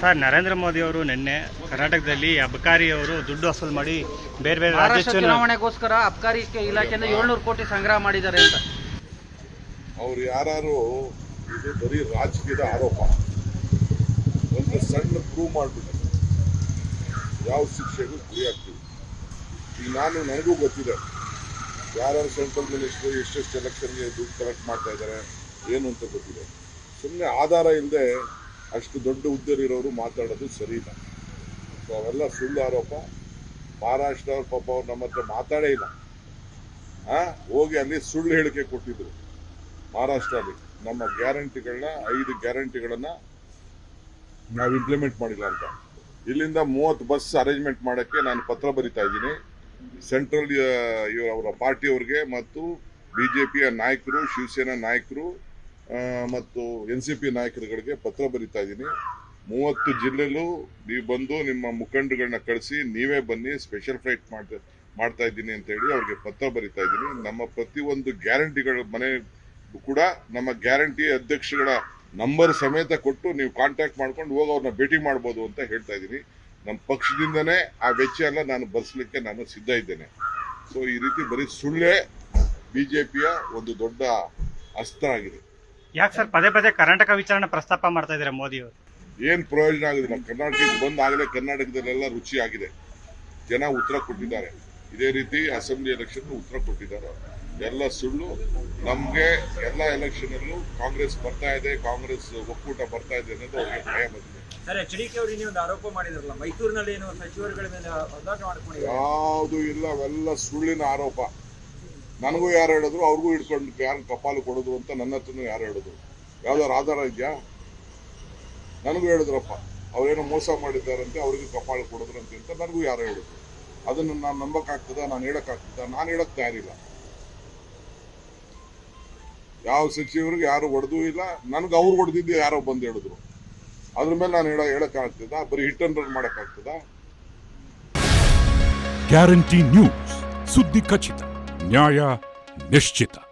Sir Narendra Modi ಅವರು ನಿನ್ನೆ ಕರ್ನಾಟಕದಲ್ಲಿ ಅಬಕಾರಿ ಅವರು ದುಡ್ಡು ವಸೂಲು ಮಾಡಿ ಬೇರೆ ಬೇರೆ ರಾಜ್ಯ ಚುನಾವಣೆಗೋಸ್ಕರ ಅಬಕಾರಿ ಇಲಾಖೆಯಿಂದ ಏಳ್ನೂರು ಕೋಟಿ ಸಂಗ್ರಹ ಮಾಡಿದ್ದಾರೆ ಅಂತ. ಅವ್ರು ಯಾರು ಇದು ಬರೀ ರಾಜಕೀಯದ ಆರೋಪ. ಒಂದು ಸಣ್ಣ ಪ್ರೂವ್ ಮಾಡಿಬಿಟ್ಟು ಯಾವ ಶಿಕ್ಷೆಗೂ ಗುರಿಯಾಗ್ತೀವಿ ಈಗ ನಾನು ನನಗೂ ಗೊತ್ತಿದೆ. ಯಾರ್ಯಾರು ಸೆಂಟ್ರಲ್ ಮಿನಿಸ್ಟ್ರು ಎಷ್ಟೆಷ್ಟು ಎಲೆಕ್ಷನ್ಗೆ ದುಡ್ಡು ಕಲೆಕ್ಟ್ ಮಾಡ್ತಾ ಇದ್ದಾರೆ ಏನು ಅಂತ ಗೊತ್ತಿದೆ. ಸುಮ್ಮನೆ ಆಧಾರ ಇಲ್ಲದೆ ಅಷ್ಟು ದೊಡ್ಡ ಹುದ್ದೆಲಿರೋರು ಮಾತಾಡೋದು ಸರಿ ಇಲ್ಲ ಸೊ ಅವೆಲ್ಲ ಸುಳ್ಳು ಆರೋಪ. ಮಹಾರಾಷ್ಟ್ರ ಅವ್ರ ಪಾಪ ಅವ್ರು ನಮ್ಮ ಹತ್ರ ಮಾತಾಡೇ ಇಲ್ಲ. ಹೋಗಿ ಅಲ್ಲಿ ಸುಳ್ಳು ಹೇಳಿಕೆ ಕೊಟ್ಟಿದ್ರು. ಮಹಾರಾಷ್ಟ್ರಲ್ಲಿ ನಮ್ಮ ಗ್ಯಾರಂಟಿಗಳನ್ನ, ಐದು ಗ್ಯಾರಂಟಿಗಳನ್ನ ನಾವು ಇಂಪ್ಲಿಮೆಂಟ್ ಮಾಡಿಲ್ಲ ಅಂತ. ಇಲ್ಲಿಂದ ಮೂವತ್ತು ಬಸ್ ಅರೇಂಜ್ಮೆಂಟ್ ಮಾಡೋಕ್ಕೆ ನಾನು ಪತ್ರ ಬರಿತಾ ಇದ್ದೀನಿ. ಸೆಂಟ್ರಲ್ ಅವರ ಪಾರ್ಟಿಯವ್ರಿಗೆ ಮತ್ತು ಬಿ ಜೆ ಪಿಯ ನಾಯಕರು, ಶಿವಸೇನಾ ನಾಯಕರು ಮತ್ತು ಎನ್ ಸಿ ಪಿ ನಾಯಕರುಗಳಿಗೆ ಪತ್ರ ಬರಿತಾ ಇದ್ದೀನಿ. ಮೂವತ್ತು ಜಿಲ್ಲೆಲ್ಲೂ ನೀವು ಬಂದು ನಿಮ್ಮ ಮುಖಂಡಗಳನ್ನ ಕಳಿಸಿ ನೀವೇ ಬನ್ನಿ ಸ್ಪೆಷಲ್ ಫ್ಲೈಟ್ ಮಾಡ್ತಾ ಮಾಡ್ತಾ ಇದ್ದೀನಿ ಅಂತ ಹೇಳಿ ಅವ್ರಿಗೆ ಪತ್ರ ಬರಿತಾ ಇದ್ದೀನಿ. ನಮ್ಮ ಪ್ರತಿಯೊಂದು ಗ್ಯಾರಂಟಿಗಳ ಮನೆ ಕೂಡ ನಮ್ಮ ಗ್ಯಾರಂಟಿ ಅಧ್ಯಕ್ಷಗಳ ನಂಬರ್ ಸಮೇತ ಕೊಟ್ಟು ನೀವು ಕಾಂಟ್ಯಾಕ್ಟ್ ಮಾಡ್ಕೊಂಡು ಹೋಗಿ ಅವ್ರನ್ನ ಭೇಟಿ ಮಾಡ್ಬೋದು ಅಂತ ಹೇಳ್ತಾ ಇದ್ದೀನಿ. ನಮ್ಮ ಪಕ್ಷದಿಂದನೇ ಆ ವೆಚ್ಚ ಎಲ್ಲ ನಾನು ಭರಿಸಲಿಕ್ಕೆ ನಾನು ಸಿದ್ಧ ಇದ್ದೇನೆ. ಸೊ ಈ ರೀತಿ ಬರೀ ಸುಳ್ಳೇ ಪಿಯ ಒಂದು ದೊಡ್ಡ ಅಸ್ತ್ರ ಆಗಿದೆ. ಯಾಕೆ ಸರ್ ಪದೇ ಪದೇ ಕರ್ನಾಟಕ ವಿಚಾರಣೆ ಪ್ರಸ್ತಾಪ ಮಾಡ್ತಾ ಇದ್ದಾರೆ ಮೋದಿ ಅವರು? ಏನ್ ಪ್ರಯೋಜನ ಆಗುದಿಲ್ಲ ಕರ್ನಾಟಕಕ್ಕೆ ಬಂದ್ ಆಗಲೇ ಕರ್ನಾಟಕದಲ್ಲೆಲ್ಲ ರುಚಿ ಆಗಿದೆ. ಜನ ಉತ್ತರ ಕೊಟ್ಟಿದ್ದಾರೆ. ಇದೇ ರೀತಿ ಅಸೆಂಬ್ಲಿ ಎಲೆಕ್ಷನ್ ಉತ್ತರ ಕೊಟ್ಟಿದ್ದಾರೆ. ಎಲ್ಲ ಸುಳ್ಳು. ನಮ್ಗೆ ಎಲ್ಲ ಎಲೆಕ್ಷನ್ ಅಲ್ಲೂ ಕಾಂಗ್ರೆಸ್ ಬರ್ತಾ ಇದೆ ಕಾಂಗ್ರೆಸ್ ಒಕ್ಕೂಟ ಬರ್ತಾ ಇದೆ ಅನ್ನೋದು ಅವ್ರಿಗೆ ಭಯ ಬಂದಿದೆ. ಸರ್ ಎಚ್ ಡಿ ಕೆ ಅವರು ನೀವು ಒಂದು ಆರೋಪ ಮಾಡಿದ್ರಲ್ಲ ಮೈಸೂರಿನಲ್ಲಿ ಏನು ಸಚಿವರುಗಳ ಮೇಲೆ ಹೋರಾಟ ಮಾಡ್ಕೊಂಡಿದ್ದಾರೆ? ಯಾವುದು ಇಲ್ಲ ಅವೆಲ್ಲ ಸುಳ್ಳಿನ ಆರೋಪ. ನನಗೂ ಯಾರು ಹೇಳಿದ್ರು, ಅವ್ರಿಗೂ ಹಿಡ್ಕೊಂಡು ಯಾರು ಕಪಾಲು ಕೊಡೋದು ಅಂತ ನನ್ನ ಹತ್ರನೂ ಯಾರು ಹೇಳಿದ್ರು. ಯಾವ್ದಾದ್ರು ಆಧಾರ ಇದೆಯಾ? ನನಗೂ ಹೇಳಿದ್ರಪ್ಪ, ಅವ್ರೇನೋ ಮೋಸ ಮಾಡಿದ್ದಾರಂತೆ ಅವ್ರಿಗೆ ಕಪಾಳು ಕೊಡೋದ್ರಂತೆ ಅಂತ ನನಗೂ ಯಾರೋ ಹೇಳಿದ್ರು. ಅದನ್ನು ನಾನು ನಂಬಕ್ಕಾಗ್ತದ, ನಾನು ಹೇಳಕ್ಕಾಗ್ತದ? ನಾನು ಹೇಳಕ್ ತಯಾರಿಲ್ಲ. ಯಾವ ಸಚಿವರಿಗೆ ಯಾರು ಹೊಡೆದೂ ಇಲ್ಲ, ನನಗೆ ಅವ್ರು ಹೊಡೆದಿದ್ದು ಯಾರೋ ಬಂದು ಹೇಳಿದ್ರು. ಅದ್ರ ಮೇಲೆ ನಾನು ಹೇಳ, ಹೇಳಕ್ಕಾಗ್ತದ? ಬರೀ ಹಿಟ್ ಅಂಡ್ ರನ್ ಮಾಡಕ್ಕಾಗ್ತದ? ಗ್ಯಾರಂಟಿ ನ್ಯೂಸ್ ಸುದ್ದಿ ಖಚಿತ. Няя Нещита.